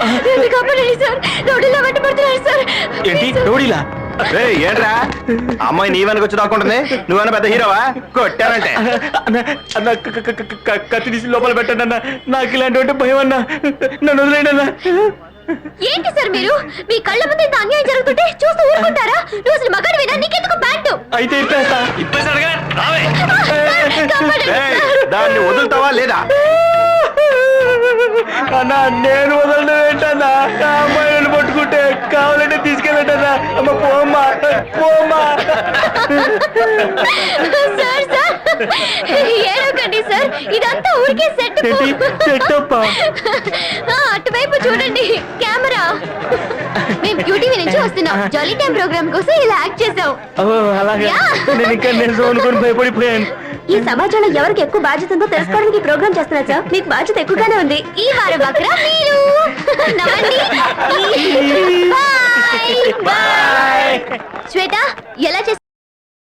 మమ్మల్ని కాపాడండి sir? రౌడీలో వెంటబడుతున్నారు sir. ఏంటి? రౌడీలా? ఏయ్, ఏంట్రా అమ్మాయి నీ వెనక వచ్చి దాక్కుంటుంది. నువ్వేనా పెద్ద హీరోవా? కొట్టానంటే అన్న కత్తి తీసి లోపల పెట్టండి అన్న. నాకు ఇలాంటి భయం అన్న. నన్ను వదిలేండి అన్న. ఏంటి సార్ మీరు? మీ కళ్ళ ముందు ఇంత అన్యాయం జరుగుతుంటే చూస్తూ ఊరుకుంటారా? నువ్వు అసలు మగాడివినా నీకెందుకు ప్యాంటు అయితే ఇప్పేస్తా సార్. దాన్ని వదులుతావా లేదా? అన్న నేను ఆ అమ్మాయిని పట్టుకుంటే కావాలంటే తీసుకెళ్ళటన్నా అమ్మ పోమ్మా పోమ్మా. సార్ సార్ ఏడవకండి సార్. ఇదంతా ఊరికే సెట్ చెట్టప్ప అటువైపు చూడండి కెమెరా. మేము క్యూటీవీ నుంచి వస్తున్నాం. జాలీ టైం ప్రోగ్రామ్ కోసం ఇలా యాక్ట్ చేసాం అలాగే. నేను ఇంకా నిజం అనుకుని భయపడిపోయాను. ఈ సమాజంలో ఎవరికి ఎక్కువ బాధ్యత ఉందో తెలుసుకోవడానికి ప్రోగ్రామ్ చేస్తున్నారు సార్. మీకు బాధ్యత ఎక్కువగానే ఉంది. ఈ వారం బక్రా మీరు. శ్వేత ఎలా చేసావు